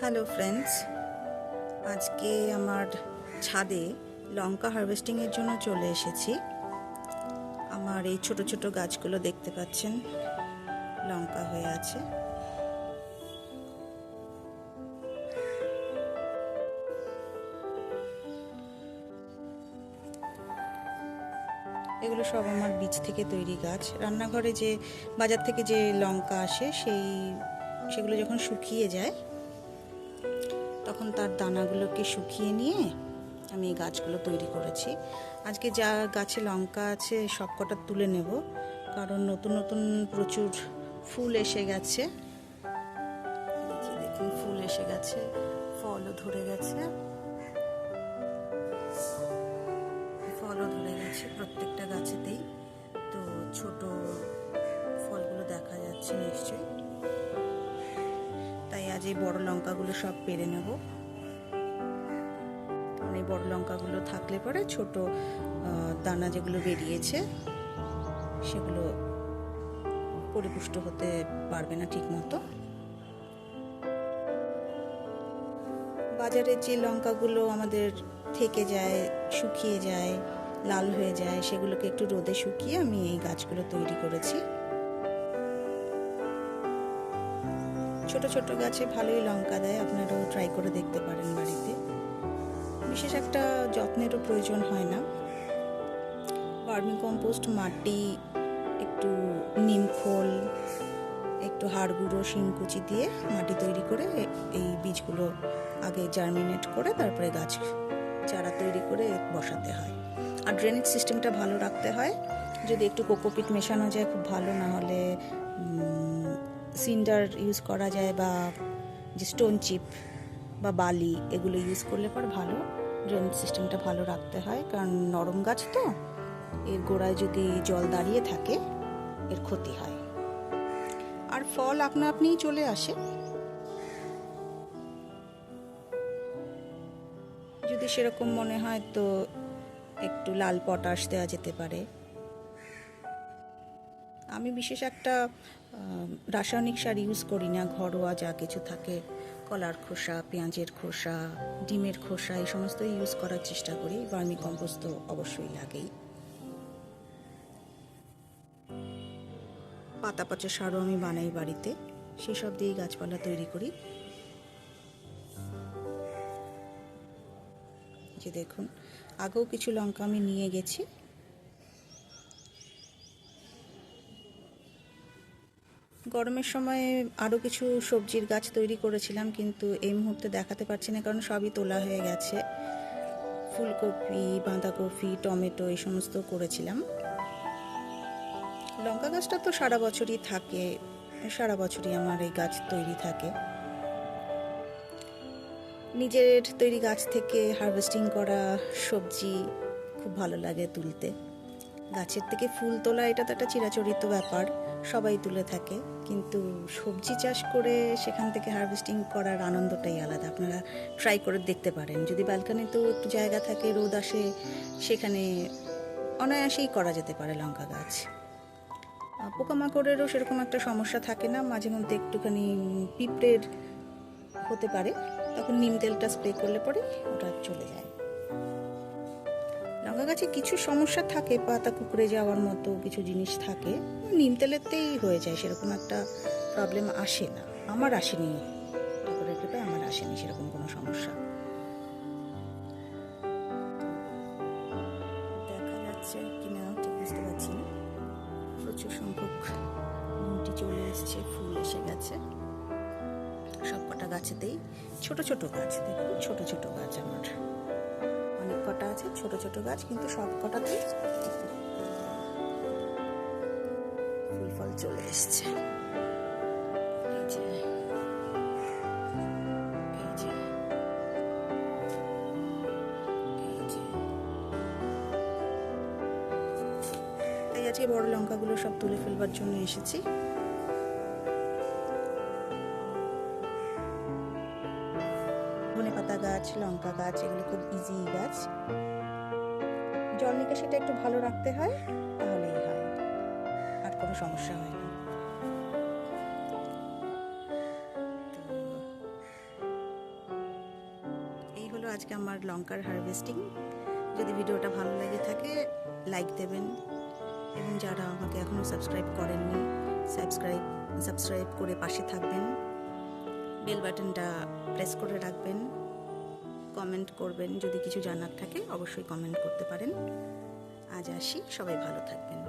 Hello friends আজকে আমার ছাদে লঙ্কা হারভেস্টিংয়ের জন্য চলে এসেছি। আমার এই ছোট ছোট গাছগুলো দেখতে পাচ্ছেন। লঙ্কা হয়ে আছে। এগুলো সব আমার বীজ থেকে তৈরি গাছ। রান্নাঘরে যে, বাজার থেকে যে লঙ্কা আসে, সেই, সেগুলো যখন শুকিয়ে যায় তখন তার দানাগুলোকে শুকিয়ে নিয়ে আমি এই গাছগুলো তৈরি করেছি। আজকে যা গাছে লঙ্কা আছে সব কটা তুলে নেব, কারণ নতুন নতুন প্রচুর ফুল এসে গেছে। দেখুন, ফুল এসে গেছে, ফলও ধরে গেছে। ফলও ধরে গেছে প্রত্যেকটা গাছেতেই। তো ছোট ফলগুলো দেখা যাচ্ছে নিশ্চয়ই। এই বড় লঙ্কাগুলো সব পেরে নেব। কারণ এই বড় লঙ্কাগুলো থাকলে পরে ছোট দানা যেগুলো বেরিয়েছে, সেগুলো পরিপুষ্ট হতে পারবে না ঠিক মতো বাজারে যে লঙ্কাগুলো আমাদের থেকে যায়, শুকিয়ে যায়, লাল হয়ে যায়, সেগুলোকে একটু রোদে শুকিয়ে আমি এই গাছগুলো তৈরি করেছি। ছোট ছোট গাছে ভালোই লঙ্কা দেয়, আপনারাও ট্রাই করে দেখতে পারেন বাড়িতে। বিশেষ একটা যত্নেরও প্রয়োজন হয় না। ভার্মি কম্পোস্ট মাটি, একটু নিম খোল, একটু হাড় গুঁড়ো শিংকুচি দিয়ে মাটি তৈরি করে এই বীজগুলো আগে জার্মিনেট করে তারপরে গাছ চারা তৈরি করে বসাতে হয়। আর ড্রেনেজ সিস্টেমটা ভালো রাখতে হয়। যদি একটু কোকোপিট মেশানো যায়, খুব ভালো, না হলে সিন্ডার ইউজ করা যায় বা যে স্টোন চিপ বা বালি এগুলো ইউজ করলে পর ভালো ড্রেনেজ সিস্টেমটা ভালো রাখতে হয়। কারণ নরম গাছ তো, এর গোড়ায় যদি জল দাঁড়িয়ে থাকে, এর ক্ষতি হয়। আর ফল আপনা আপনিই চলে আসে। যদি সেরকম মনে হয় তো একটু লাল পটাশ দেওয়া যেতে পারে। আমি বিশেষ একটা রাসায়নিক সার ইউজ করি না ঘরোয়া যা কিছু থাকে, কলার খোসা, পেঁয়াজের খোসা, ডিমের খোসা, এই সমস্ত ইউজ করার চেষ্টা করি ভার্মি কম্পোস্ট তো অবশ্যই লাগেই। পাতা পচা সারও আমি বানাই বাড়িতে, সেসব দিয়েই গাছপালা তৈরি করি। যে দেখুন, আগেও কিছু লঙ্কা আমি নিয়ে গেছি গরমের সময় আরও কিছু সবজির গাছ তৈরি করেছিলাম, কিন্তু এই মুহূর্তে দেখাতে পারছি না, কারণ সবই তোলা হয়ে গেছে। ফুলকপি, বাঁধাকপি, টমেটো, এই সমস্ত করেছিলাম। লঙ্কা গাছটা তো সারা বছরই থাকে, সারা বছরই আমার এই গাছ তৈরি থাকে। নিজের তৈরি গাছ থেকে হারভেস্টিং করা সবজি খুব ভালো লাগে তুলতে। গাছের থেকে ফুল তোলা এটা তো একটা চিরাচরিত ব্যাপার, সবাই তুলে থাকে। কিন্তু সবজি চাষ করে সেখান থেকে হারভেস্টিং করার আনন্দটাই আলাদা। আপনারা ট্রাই করে দেখতে পারেন। যদি ব্যালকানিতেও একটু জায়গা থাকে, রোদ আসে, সেখানে অনায়াসেই করা যেতে পারে লঙ্কা গাছ। পোকামাকড়েরও সেরকম একটা সমস্যা থাকে না। মাঝে মধ্যে একটুখানি পিঁপড়ের হতে পারে। তখন নিম তেলটা স্প্রে করলে পরে ওটা চলে যায়। লঙ্কা গাছে কিছু সমস্যা থাকে, পাতা কুকড়ে যাওয়ার মতো কিছু জিনিস থাকে, নিম তেলেতেই হয়ে যায়, সেরকম একটা প্রবলেম আসে না। আমার আসেনি। ঠাকুরের কৃপায় আমার আসেনি সেরকম কোনো সমস্যা। দেখা যাচ্ছে কিনা, ঠিক বুঝতে পারছি না। প্রচুর সংখ্যক চলে ফুল এসে গেছে। ছোট ছোট গাছ, দেখুন, ছোট ছোট গাছ আমার। অনেক কটা আছে, ছোট ছোট গাছ, কিন্তু সব কটাতেই ফুল ফল চলে এসছে। আজকে বড় লঙ্কাগুলো সব তুলে ফেলবার জন্য এসেছি। ধনে পাতা গাছ, লঙ্কা গাছ, এগুলো খুব ইজি গাছ। জল নিকাশিটা একটু ভালো রাখতে হয়, তাহলেই হয়। আর কোনো সমস্যা হয় না। এই হলো আজকে আমার লঙ্কার হারভেস্টিং যদি ভিডিওটা ভালো লাগে থাকে লাইক দেবেন। এবং যারা আমাকে এখনও সাবস্ক্রাইব করেননি সাবস্ক্রাইব সাবস্ক্রাইব করে পাশে থাকবেন। বেল বাটনটা প্রেস করে রাখবেন। কমেন্ট করবেন, যদি কিছু জানার থাকে অবশ্যই কমেন্ট করতে পারেন। আজ আসি, সবাই ভালো থাকবেন।